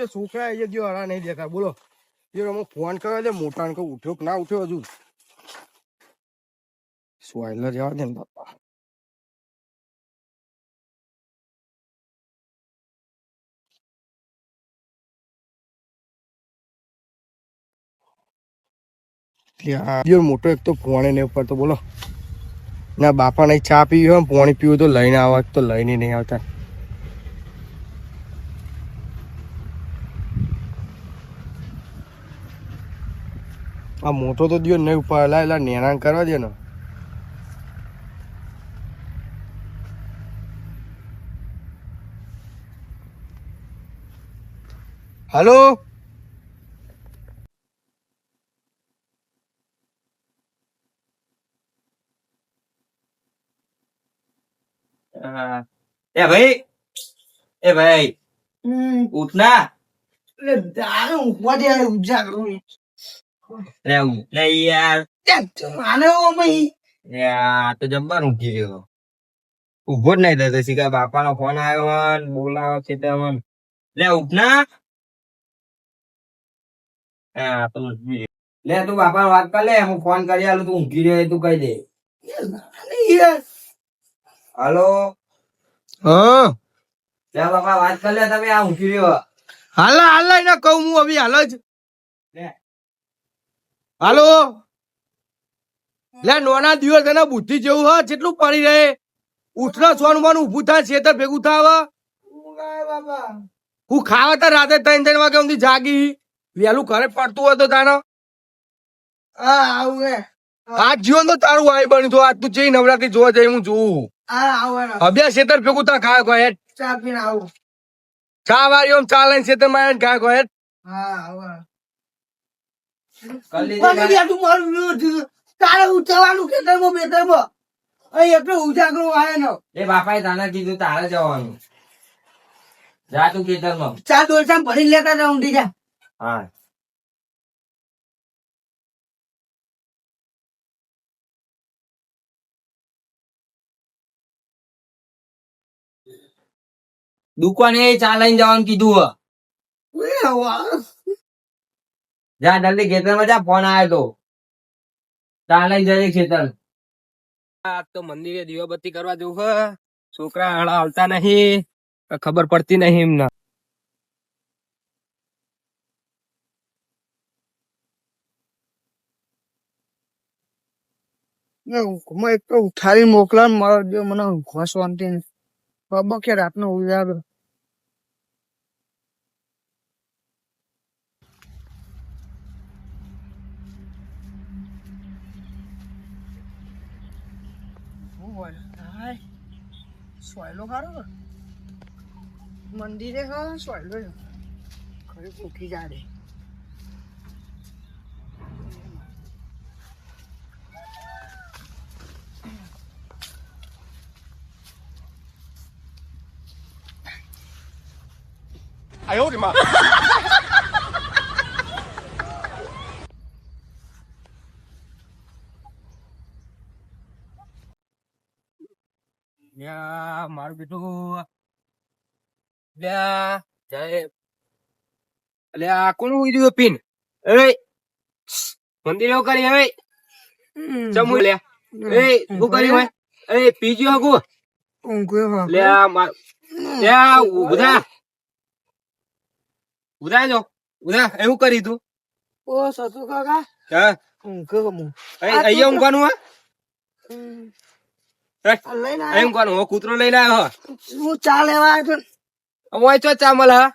છે છોકરા એ જો હરા નહીં દેતા બોલો. જો અમે ફોન કર્યો છે મોટા ને કહું, ઉઠ્યો કે ના ઉઠ્યો હજુ? સ્વાઈલર જવા દે ને બાપા. મોટો એક તો ફોને નહીં ઉપર તો બોલો. ના બાપા નહીં ચા પીવી હોય પોણી પીવું તો લઈને આવા તો લઈને નહીં આવતા. આ મોટો તો દિયો નહીં ઉપર એલા એલા નેરાણ કરવા દે ને. હલો? હા. એ ભાઈ એ ભાઈ દે ના લે ઉઠ લે યાર. લે આ તો જમવાનું ઊંઘી ગયો. ઊભો જ નહીં થતો શીખા બાપા નો ફોન આવ્યો હન બોલાવો છે તે મન લે ઉઠ ના હા તો. લે તું બાપા વાત કર લે હું ફોન કરી આલું તું ઊંઘી રહ્યો એ તું કહી દે. હાલો. હા. લે બાપા વાત કર લે તમે આ ઊંઘી રહ્યો. હાલ હાલા એને કહું હું હવે હાલ જ. હાલો? લે નોના દિવસ એના બુદ્ધિ જેવું હ જેટલું પડી રહે. ઉઠના સોનું માનું ઊભું થાય છેતર ભેગું થાવ હું ખાવા તા રાતે ત્રણ ત્રણ વાગે સુધી જાગી. વહેલું ઘરે પડતું હોય તો તાનો આજ જીવન તો તારું આઈ બન્યું આજ તું જઈ નવરાત્રી જોવા જઈ હું જોઉં. અભ્યાસ છેતર ભેગું તા ખાય કોઈ હેડ ચા વાળી ઓમ ચા લઈને છેતરમાં ખાય કોઈ હેઠ. કર લીધી તારે ઉઠવાનું ખેતરમાં બેતરમાં અહીં એટલો ઉજાગરો આવે ને એ બાપાએ તને કીધું તારે જવાનું. જા તું ખેતરમાં. ચાર દોરસા ભરી લેતા હતા ઊંડી જા. હા. દુકાને ચા લઈને જવાનું કીધું. જા જલ્દી ખેતરમાં જા ફોન આવ્યો તો. લઈને જજે ખેતર. આજ તો મંદિરે દીવાબત્તી કરવા જવું હ. છોકરા હાડા હાલતા નહીં. ખબર પડતી નહીં એમને. ને ઊંઘમાં એક તો ઉઠાડી મોકલા મારો જો મને ઊંઘવા શાંતિ નહીં બાબા કે રાતનો ઉજાગરો. સોયલો ખારો મંદિરે હા સોયલો. ખરી ભૂખી જાડે. યા મારું બેટું અલ્યા કોનું ઉડ્યું પીન એ મંદિર કરી હવે ચમુ લ્યા એ શું કરી હોય એ પીજો હગુ હા લ્યા માર લ્યા ઉધા ઉધા જો ઉધા એવું કરી તું ઓ સતુ કાકા હા હું અહીંયા ઊંઘવાનું હા કૂતરો લઈને આવ્યો હું? ચા લેવા આવ્યો ઓય ચો ચામલ હા?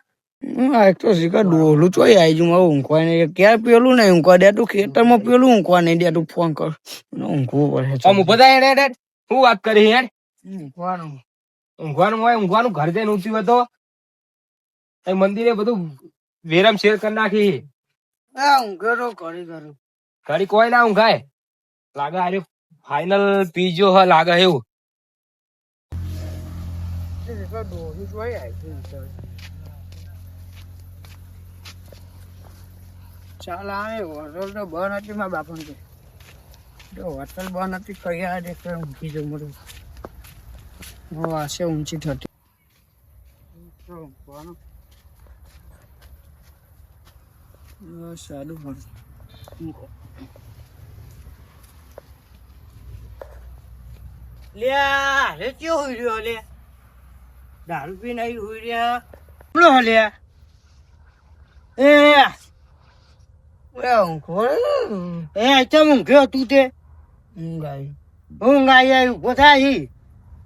એક તો શીખા ડોલું ચોઈ આવી જુ મારું ઊંઘવા નહીં. પેલું નહીં ઊંઘવા દે તું ખેતરમાં પેલું ઊંઘવા નહીં દે તું ફોન કર. ઊંઘવું પડે ઊભો હેડ હેડ વાત કરી હેડ? ઊંઘવાનું. ઊંઘવાનું હોય ઊંઘવાનું ઘર જઈને ઊંચી હતો એ મંદિરે બધું વેરમ શેર કરી નાખી. તો કરી કરું ઘડી કોઈ ના ઊંઘાય. લાગે આર્યો ફાઈનલ પીજો હ લાગે એવું ચાલ આવે, હોટલ તો બંધ હતી મારા બાપણ કે જો હોટલ બંધ હતી કઈ આ દેખ જવું મળ્યું હવે આશે ઊંચી થતી. સારું પણ લે રે કયો હોઈ રહ્યો લે. દારૂ પીને આવી હોઈ રહ્યા બોલો લે એ એ. ચમ ઊંઘ્યો તું તે? ગાય ઊંઘ આવી ઊભો થાય.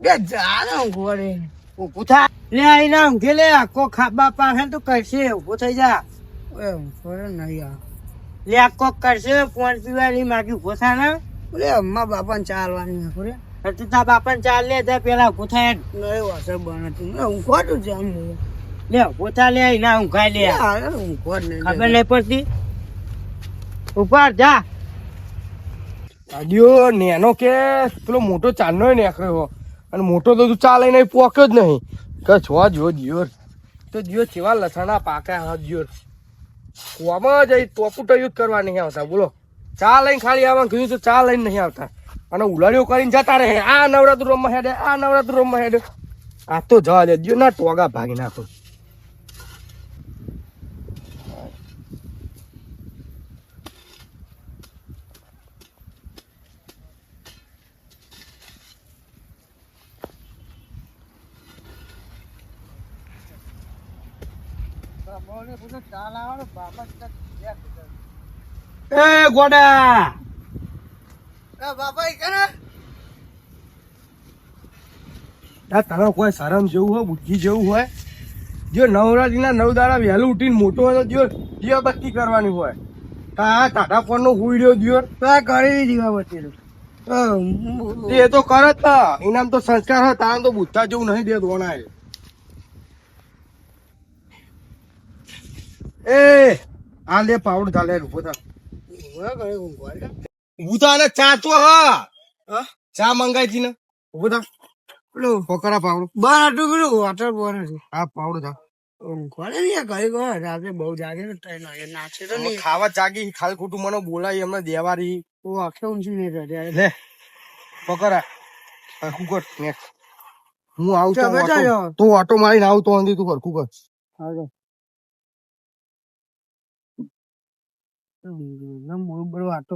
બે જાને ઘોડે ઊભું થા. લે આઈને ઊંઘે લે આખો ખાબા પાસે તો કરશે ઊભો થઈ જા. એ ઘોડે નહીં આ. લે આખો કરશે ફોન પીવાની માગી ઊભો થા ને. બોલે અમ્મા બાપાને ચાલવાની છે ખોરે તો તાર બાપાને ચાલ લે તે પેલા ઊભો થાય. નહીં વાસર ને હું ખોટું જામ લે ઊભો લે લે હું ખાઈ લે. હું ખોટ નહીં ખબર નહીં પડતી? ઉપર જા. આડિયો નેનો કે પેલો મોટો ચાંદનો નીકળ્યો અને મોટો તો તું ચાલે નહીં પોક્યો જ નહીં. કે છો જો દિયોર તો દિયો ચેવા લસણા પાકા હા દિયોર કુવામાં જઈ તોપુટ યુદ્ધ જ કરવા નહીં આવતા. બોલો. ચા લઈને ખાલી આવવાનું કીધું તો ચા લઈને નહીં આવતા. અને ઉલાડીઓ કરીને જતા રહે આ નવરાત્રુ રમવા હેડે આ નવરાત્રુ રમવા હેડે આ તો જવા દે દિયો ના ટોગા ભાગી નાખો એ ગોડા તને કોઈ શરમ જેવું હોય બુદ્ધિ જેવું હોય. જો નવરાત્રીના નવ દાડા વહેલું ઉઠીને મોટો હોય તો જો દીવાબત્તી કરવાની હોય. તા ટાટા ફોન નો હુઈડ્યો દિયો તો આ કરી દીવા બચેલું એ તો કરે જ તા. ઇનામ તો સંસ્કાર હોય તારા તો બુદ્ધા જેવું નહીં દે ધોણા એ આ લે પાવડ ચાલે ઊભો થા. અને ચા તો હા. હા? ચા મંગાઈ છી ને. થા. પેલું પકડા પાવડો. બાર આટલું પેલું વોટર બોર છે આ પાવડો થા. ઘરે નહીં ઘરે ગયો રાત્રે બહુ જાગે ને ટ્રેન આવે નાચે તો નહીં. ખાવા જાગી ખાલી ખોટું મને બોલાય એમને દેવારી. ઓ આખે ઊંચી નહીં કરે લે પકડા કુકર કર ને હું આવું તો. તું ઓટો મારીને આવતો અંધી તું કર. કુકર હાલો નમ બરો આટો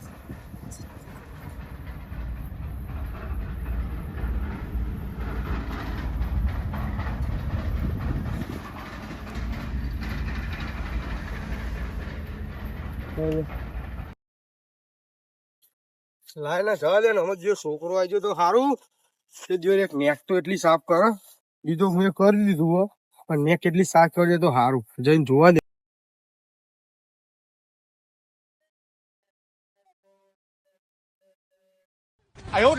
લાય ના જવા દે ને હમણાં જે છોકરો આવી ગયો તો સારું તે જો એક નેક તો એટલી સાફ કર. બીજો હું એ કરી દીધું હો. પણ નેક એટલી સાફ કરજે તો સારું જઈને જોવા દે. હા જો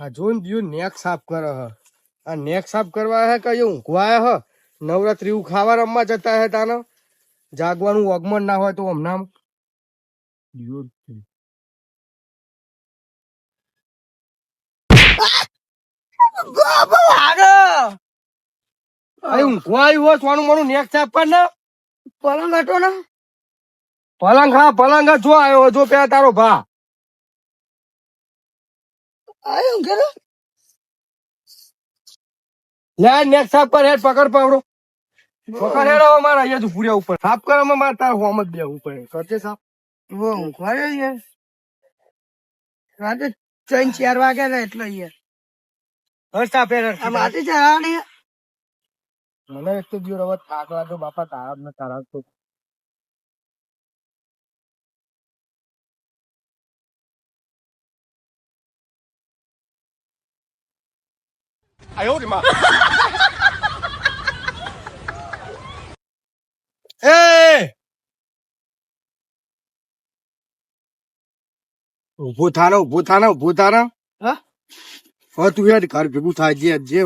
ને દિયો નેક સાફ કરે હ. આ નેક સાફ કરવા હે કઈ ઊંઘવાય હ? નવરાત્રી એવું ખાવા રમવા જતા હે તાને? જાગવાનું ઓગમન ના હોય તો હમણાં. પલંગ હા પલંગ હા, જો આવ્યો જો પેલા તારો ભા. આયું કે લે નેક સાફ કર હેડ પકડ પાવડો. પકડ હેડ હવે મારા અહીંયા પૂર્યા ઉપર સાફ કરવામાં મારે તાર હોમ જ દેવું પડે. કરજે સાફ. વો ઊંઘવા છે રાતે ત્રણ ચાર વાગ્યા હતા એટલે યાર હર સાફ હેડ આ માટી ચડાવવાની મને એક તો જીવ રવત થાક લાગ્યો. બાપા તારા ને તારા 哎呦我的妈！哎，ઉભું ભેગું થાય જે જે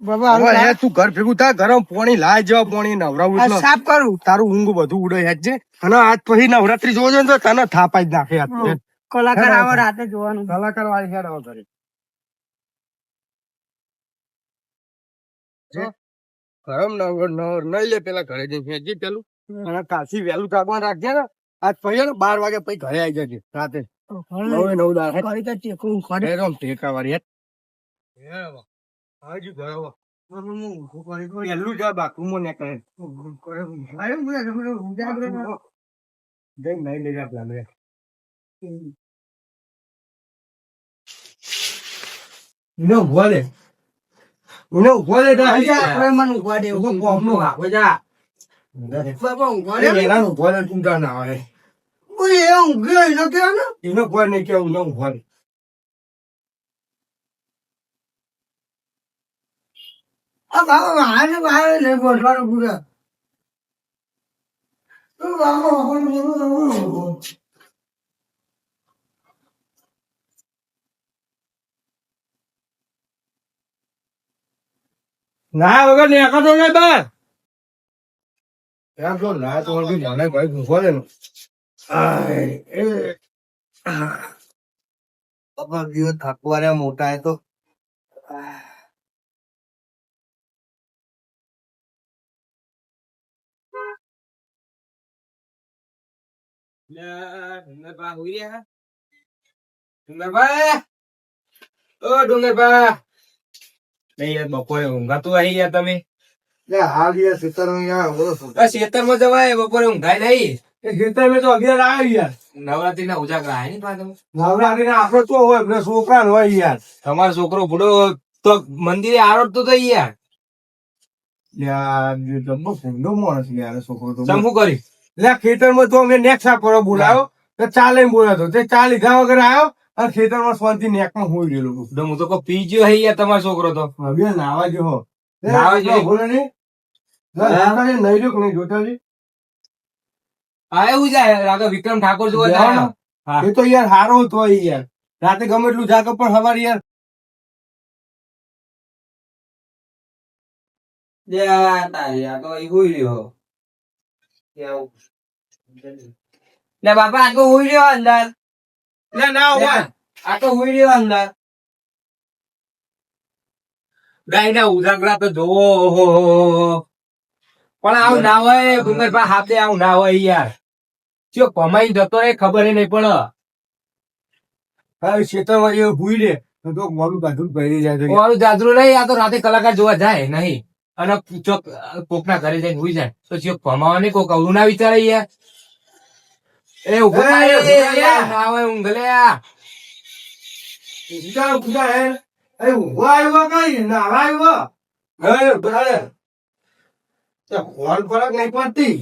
બાબા તું ઘર ભેગું થાય ગરમ પાણી લાય જેવા પાણી નવરાવું સાફ કરું. તારું ઊંઘ બધું ઉડે યાર જે. અને પછી નવરાત્રી જોજો ને તો તને થાપાઈ જ કલાકાર આવો રાતે જોવાનું. કલાકાર વાળી હેડ આવો ઘરે. ગરમ નહીં લે પેલા ઘરે જઈને ફેંકી પેલું. અને કાશી વહેલું જાગવા રાખજે ને. આજ પછી ને બાર વાગે પછી ઘરે આવી જજે રાતે. નવે દાર ટેકું વાળી ઘરે. વહેલું જા નીકળે. આપલા લે. એને ઊભો લે. એને ઊભો લે તાર. આપણે મને ઊંઘવા દે. ઊભો કોમનો રાખો જા. બાબા ઊંઘવા અરે દે. એનાનું ઊભો લે તું તાર ના આવે. ઓય, એ ઊંઘ્યો એનો કેવો ને? એને કોઈ નહીં કેવું ને ઊભો લે. આ બાબા હારે હારે નહીં બોલવાનો પૂરા. તો બાબા બોલવાનું. ના વગર ને આખા તો નહીં બાર. એમ તો ના તો વળગી મને ભાઈ ઊભો લે ને. આય, એ. બાપા બીઓ થાકવાના મોટા એ તો ડુંગરભા. ઓ ડુંગરભા. નહીં યાર બપોરે ઊંઘાતું આઈ યાર તમે? હાલ યાર જવાય બપોરે ઊંઘાય નહીં? ખેતર મેં તો અગિયાર આવ્યો યાર. નવરાત્રી ના ઉજાગરા આય ને નવરાત્રી ના આપણો તો હોય એટલે છોકરા હોય યાર. તમારો છોકરો ભૂડો તો મંદિરે આરોટતો તો યાર. તો કરી એટલે ખેતરમાં તો અમે નેક્સા પર બોલાયો ચાલે બોલાતો તે. ચા લીધા વગર આવ્યો અને ખેતરમાં શાંતિ નેકમાં હોઈ ગયેલો હું તો પી ગયો હે યાર તમારો છોકરો તો. હવે નાવા જો નાવા જો બોલે ને નહીં નઈ કે નહીં જોતા હા એવું જાય રાકા વિક્રમ ઠાકોર જોવા જાય. હા. એ તો યાર હારો હતો યાર. રાતે ગમે એટલું જાગો પણ સવારે યાર. બાપા આગળ હોય રહ્યો અંદર લે ના હોય આ તો હુઈ રહ્યો અંદર. ગાયના ઉજાગરા તો જોવો. પણ આવું ના હોય ડુંગરભા હાથે આવું ના હોય યાર. જો કમાઈ જતો રે ખબર નહીં પણ હા ખેતરમાં વાળી ભૂઈ લે. તો મારું બાજુ પહેરી જાય મારું જાજરું નહીં આ તો રાતે કલાકાર જોવા જાય નહીં. અને ચોક ના ઘરે જઈને ભૂઈ જાય. તો ચો કમાવાની કોક અવરું ના વિચારે યાર. એ ઊભો એ, થાય, ઊભો થાય. યાર, ના હોય ઊંઘ લે આ. ઊંઘા ઊંઘા હે? અરે ઊંઘવા આવ્યો કઈ? નાવા આવ્યો? હે બરાબર ફોન ફરક નહીં પડતી?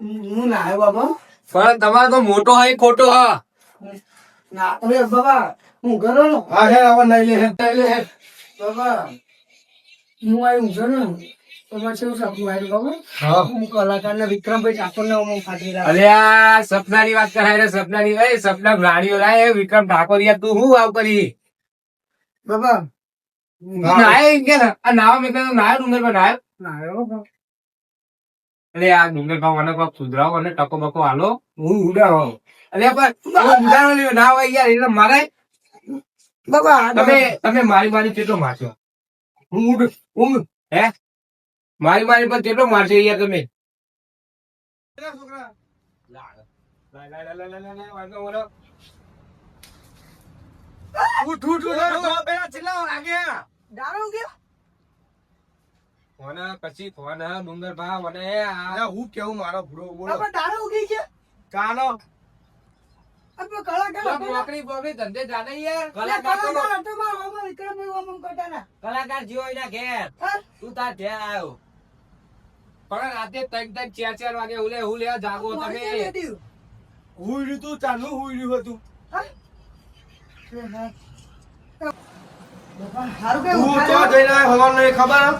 હું ના આવ્યો બાબા. પણ તમારો તો મોટો હોય ખોટો હા. ના અરે બાબા હું ઘરો નો. હા હે હવે નહીં લે હે હે બાબા હું આવી આવ્યું બાબા હા. હું કલાકાર ને વિક્રમભાઈ ઠાકોર ને હું ખાતરી રાખ અરે આ સપનાની વાત કરાય સપનાની એ સપના રાણીઓ લાય વિક્રમ ઠાકોર તું હું આવ કરી? બાબા. નાય કે આ નાવા મેં કહ્યું નાયો ડુંગર પર નાયો. ના આવ્યો આ ડુંગર પર મને કોક સુધરાવો અને ટકો બકો હાલો હું ઉડાવો. પણ હું ના હોય યાર એટલે મારે બાબા તમે તમે મારી મારી કેટલો મારશો હું ઉડ હે? મારી મારી પર કેટલો મારશે અહીંયા તમે? ઉઠ ઉઠ ઉઠ પેલા ચિલ્લાઓ લાગે. દારૂ ગયો પછી ફોન ડુંગર ભા મને હું કેવું મારો ભૂડો? બોલો. દારૂ ગઈ છે કાનો? કલાકાર ને? જીવો એના ઘેર? તું તાર ઘેર આવ્યો પણ રાતે ત્રણ ત્રણ ચાર ચાર વાગે ઉલે હું લે જાગો તમે હતી? તું ચાલુ હુઈ હતું. હા? તું જઈને નહીં ખબર.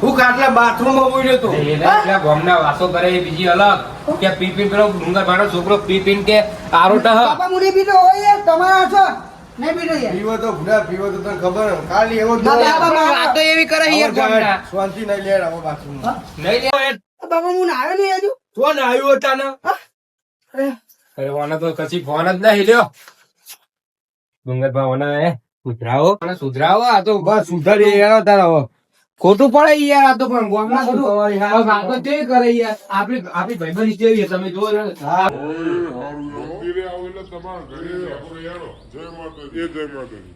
હું? કાટલા બાથરૂમમાં બોલ્યો તો એના પેલા ગામના વાસો કરે એ બીજી અલગ. કે પીપીન પેલો ડુંગર ભાડો છોકરો પીપીન કે આરો હ બાપા મુની બીજો હોય તમારા છો. પીવો તો ભૂડા પીવો તો તને ખબર હે. એવો જ ના, બોલે. બાપા, મારા- વાતો એવી કરે યાર આવો જાય, ગામના. શાંતિ નહીં લે આવો બાથરૂમમાં. નહીં લે બાપા હું આવ્યો નહીં હજુ? તો ને આવ્યો હતા ને અરે. ઓને તો કશી ફોન જ નહીં લ્યો. ડુંગર ભાઈ હે? સુધરાવો. સુધરાવો આ તો બસ સુધારી તારા ખોટું પડે યાર આ તો પણ ગામના ખોટું. વાતો તે કરે યાર. આપણી આપણી ભાઈબંધી જેવી તમે જોવો ને. હા. મંદિરે આવો એટલે તમારા